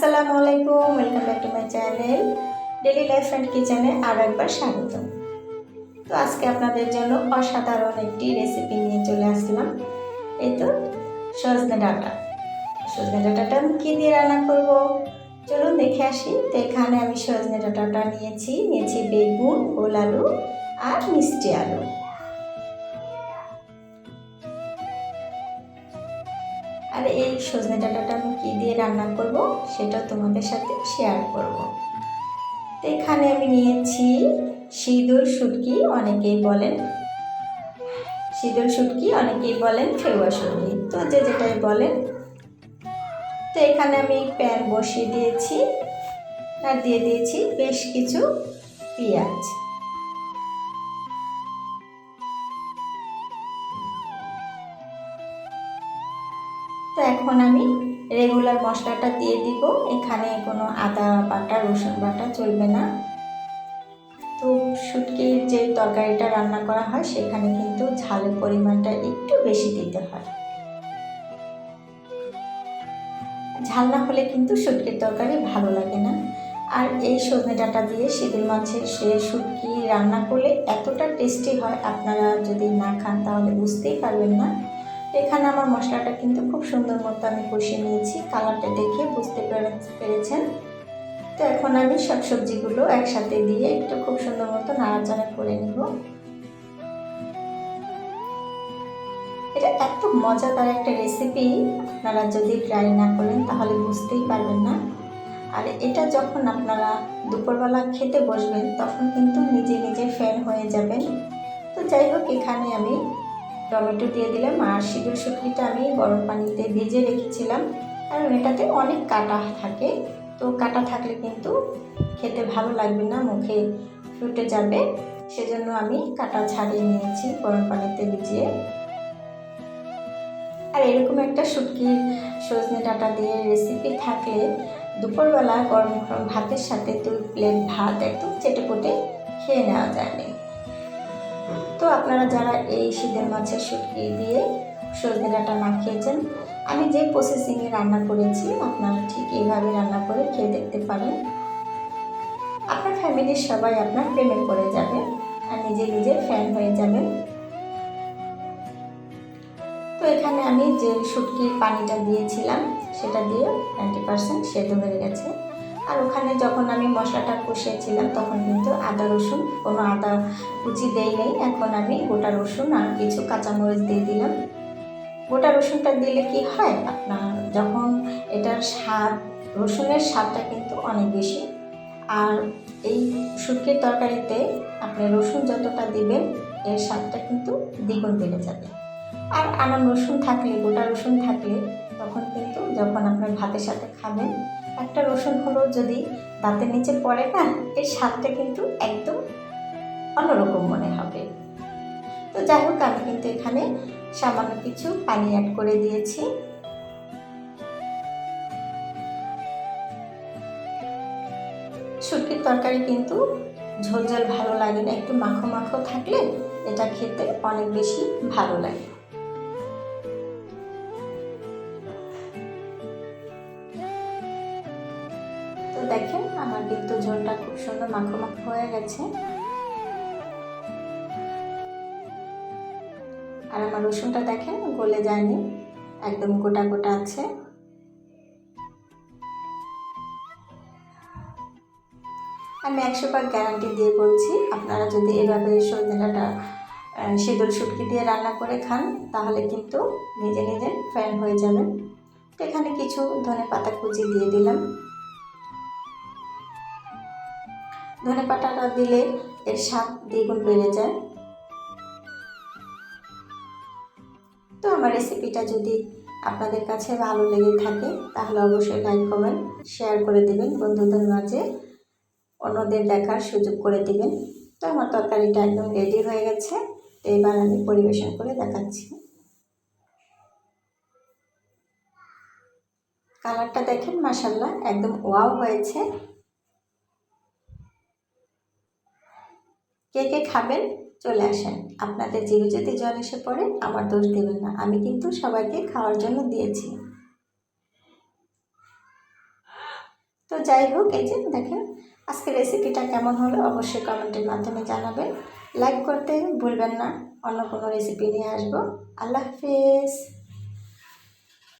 আসসালামু আলাইকুম, welcome back to my channel daily life and কিচেনে আরও একবার স্বাগত তো আজকে আপনাদের জন্য অসাধারণ একটি রেসিপি নিয়ে চলে আসলাম। এই তো, সজনে ডাটা। সজনে ডাটাটা আমি কী দিয়ে রান্না করব? চলুন দেখে আসি। তো এখানে আমি সজনে ডাটাটা নিয়েছি। নিয়েছি বেগুন, গোল আলু আর মিষ্টি আলু। আর এই সজনে ডাঁটাটা আমি কী দিয়ে রান্না করব? সেটা তোমাদের সাথে শেয়ার করব। তো এখানে আমি নিয়েছি সিঁদুর শুটকি, অনেকেই বলেন সিঁদুর শুটকি, অনেকেই বলেন ফেউয়া শুটকি। তো যে যেটাই বলেন। তো এখানে আমি প্যান বসিয়ে দিয়েছি আর দিয়ে দিয়েছি বেশ কিছু পেঁয়াজ। তো এখন আমি রেগুলার মশলাটা দিয়ে দিব। এখানে কোনো আদা বাটা, রসুন বাটা চলবে না। তো শুটকির যে তরকারিটা রান্না করা হয়, সেখানে কিন্তু ঝালের পরিমাণটা একটু বেশি দিতে হয়। ঝাল না হলে কিন্তু শুটকির তরকারি ভালো লাগে না। আর এই সজনে ডাঁটা দিয়ে শীতের মাছের সে শুটকি রান্না করলে এতটা টেস্টি হয়, আপনারা যদি না খান তাহলে বুঝতেই পারবেন না। এখানে আমার মশলাটা কিন্তু খুব সুন্দর মতো আমি কষিয়ে নিয়েছি। কালারটা দেখে বুঝতে পেরেছেন? তো এখন আমি সব সবজিগুলো একসাথে দিয়ে একটু খুব সুন্দর মতো নাড়াচাড়া করে নিব। এটা এত মজাদার একটা রেসিপি আপনারা যদি ট্রাই না করেন তাহলে বুঝতেই পারবেন না। আর এটা যখন আপনারা দুপুরবেলা খেতে বসবেন তখন কিন্তু নিজে নিজে ফ্যান হয়ে যাবেন। তো যাই হোক, এখানে আমি টমেটো দিয়ে দিলাম আর সিঁদুর শুকনিটা আমি গরম পানিতে ভিজে রেখেছিলাম। কারণ এটাতে অনেক কাটা থাকে। তো কাটা থাকলে কিন্তু খেতে ভালো লাগবে না, মুখে ফুটে যাবে। সেজন্য আমি কাটা ছাড়িয়ে নিয়েছি গরম পানিতে ভিজিয়ে। আর এরকম একটা শুটকির সজনে ডাটা দিয়ে রেসিপি থাকলে দুপুরবেলা গরম গরম ভাতের সাথে দুই প্লেট ভাত একদম চেটেপুটে খেয়ে নেওয়া যাবে তো আপনারা যারা এই শীতের মাছের শুটকি দিয়ে সজনে ডাঁটা না খেয়েছেন আমি যে প্রসেসিংয়ে রান্না করেছি, আপনারা ঠিক এইভাবে রান্না করে খেয়ে দেখতে পারেন। আপনার ফ্যামিলির সবাই আপনার প্রেমে পড়ে যাবে আর নিজে নিজে ফ্যান হয়ে যাবেন তো এখানে আমি যে শুটকির পানিটা দিয়েছিলাম, সেটা দিয়ে নাইনটি পারসেন্ট সেদ্ধ হয়ে গেছে। আর ওখানে যখন আমি মশলাটা কষিয়েছিলাম, তখন কিন্তু আদা, রসুন, কোনো আদা কুচি দেই নেই। এখন আমি গোটা রসুন আর কিছু কাঁচামরিচ দিয়ে দিলাম। গোটা রসুনটা দিলে কি হয়? আপনার যখন এটার স্বাদ, রসুনের স্বাদটা কিন্তু অনেক বেশি। আর এই শুটকির তরকারিতে আপনি রসুন যতটা দিবেন, এর স্বাদটা কিন্তু দ্বিগুণ বেড়ে যাবে। আর আমার রসুন থাকলে, গোটা রসুন থাকলে, তখন কিন্তু যখন আপনার ভাতের সাথে খাবেন একটা রসুন হলো যদি দাঁতের নিচে পড়ে না, এর স্বাদটা কিন্তু একদম অন্যরকম মনে হবে। তো যাই হোক, আমি কিন্তু এখানে সামান্য কিছু পানি অ্যাড করে দিয়েছি। শুটকির তরকারি কিন্তু ঝোল ঝোল ভালো লাগে না, একটু মাখো মাখো থাকলে এটা খেতে অনেক বেশি ভালো লাগে। দেখেন, আমার কিন্তু ঝোলটা খুব সুন্দর মাখো মাখো হয়ে গেছে। আর আমার রসুনটা দেখেন, গলে যায়নি, একদম গোটা গোটা আছে। আমি একশো পাক গ্যারান্টি দিয়ে বলছি, আপনারা যদি এভাবে সজনেটা শীতল শুটকি দিয়ে রান্না করে খান, তাহলে কিন্তু নিজে নিজে ফ্যান হয়ে যাবেন। তো এখানে কিছু ধনে পাতা কুচি দিয়ে দিলাম। ধনে পাতাটা দিলে এর স্বাদ দ্বিগুণ বেড়ে যায়। তো আমার রেসিপিটা যদি আপনাদের কাছে ভালো লেগে থাকে, তাহলে অবশ্যই লাইক, কমেন্ট, শেয়ার করে দেবেন। বন্ধুদের মাঝে অন্যদের দেখার সুযোগ করে দেবেন। তো আমার তরকারিটা একদম রেডি হয়ে গেছে। তো এবার আমি পরিবেশন করে দেখাচ্ছি। কালারটা দেখেন মাসাল্লাহ একদম ওয়াও হয়েছে। কে কে খাবেন চলে আসেন। আপনাদের জিরো যদি জল এসে পড়ে, আমার দোষ দেবেন না। আমি কিন্তু সবাইকে খাওয়ার জন্য দিয়েছি। তো যাই হোক, এই যে দেখেন আজকে রেসিপিটা কেমন হলো অবশ্যই কমেন্টের মাধ্যমে জানাবেন। লাইক করতে ভুলবেন না, অন্য কোনো রেসিপি নিয়ে আসব। আল্লাহ হাফিজ।